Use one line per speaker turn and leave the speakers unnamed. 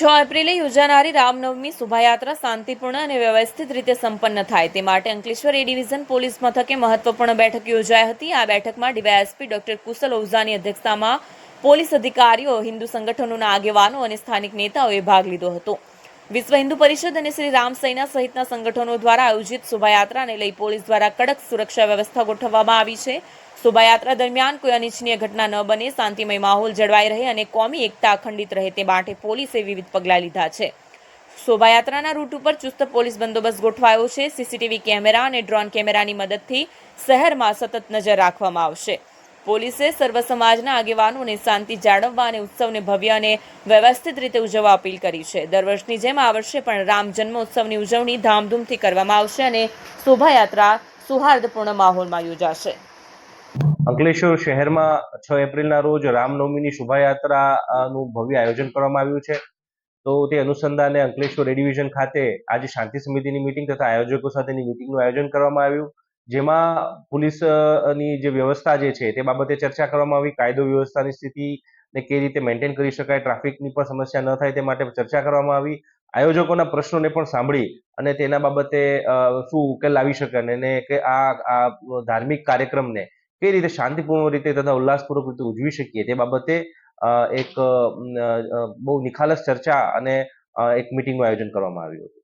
છ એપ્રિલે યોજાનારી રામનવમી શોભાયાત્રા શાંતિપૂર્ણ અને વ્યવસ્થિત રીતે સંપન્ન થાય. તે માટે અંકલેશ્વર એ ડિવિઝન પોલીસ મથકે મહત્વપૂર્ણ બેઠક યોજાઈ હતી. આ બેઠકમાં ડીવાયએસપી ડોક્ટર કુશલ ઓઝાની અધ્યક્ષતામાં પોલીસ અધિકારીઓ, હિન્દુ સંગઠનોના આગેવાનો અને સ્થાનિક નેતાઓએ ભાગ લીધો હતો. વિશ્વ હિન્દુ પરિષદ અને શ્રી રામ સૈના સહિતના સંગઠનો દ્વારા આયોજિત શોભાયાત્રાને લઈ પોલીસ દ્વારા કડક સુરક્ષા વ્યવસ્થા ગોઠવવામાં આવી છે. શોભાયાત્રા દરમિયાન કોઈ અનિચ્છનીય ઘટના ન બને, શાંતિમય માહોલ જળવાઈ રહે અને કોમી એકતા અખંડિત રહે તે માટે પોલીસે વિવિધ પગલાં લીધા છે. શોભાયાત્રાના રૂટ ઉપર ચુસ્ત પોલીસ બંદોબસ્ત ગોઠવાયો છે. સીસીટીવી કેમેરા અને ડ્રોન કેમેરાની મદદથી શહેરમાં સતત નજર રાખવામાં આવશે. પોલીસે સર્વ સમાજના આગેવાનોને શાંતિ જાળવવા અને ઉત્સવને ભવ્ય અને વ્યવસ્થિત રીતે ઉજવવા અપીલ કરી છે. દર વર્ષની જેમ આ વર્ષે પણ રામ જન્મોત્સવની ઉજવણી ધામધૂમથી કરવામાં આવશે અને શોભાયાત્રા સૌહાર્દપૂર્ણ માહોલમાં યોજાશે.
અંકલેશ્વર શહેરમાં છ એપ્રિલના રોજ રામનવમીની શોભાયાત્રાનું ભવ્ય આયોજન કરવામાં આવ્યું છે. તો તે અનુસંધાને અંકલેશ્વર એ ડિવિઝન ખાતે આજે શાંતિ સમિતિની મિટિંગ તથા આયોજકો સાથેની મિટિંગનું આયોજન કરવામાં આવ્યું. જેમાં પોલીસની જે વ્યવસ્થા જે છે તે બાબતે ચર્ચા કરવામાં આવી, કાયદો વ્યવસ્થાની સ્થિતિ ને કઈ રીતે મેન્ટેન કરી શકાય, ટ્રાફિકની પણ સમસ્યા ન થાય તે માટે ચર્ચા કરવામાં આવી. આયોજકોના પ્રશ્નોને પણ સાંભળી અને તેના બાબતે શું ઉકેલ લાવી શકે અને કે આ આ ધાર્મિક કાર્યક્રમને કઈ રીતે શાંતિપૂર્ણ રીતે તથા ઉલ્લાસપૂર્વક રીતે ઉજવી શકીએ તે બાબતે એક બહુ નિખાલસ ચર્ચા અને એક મિટિંગનું આયોજન કરવામાં આવ્યું હતું.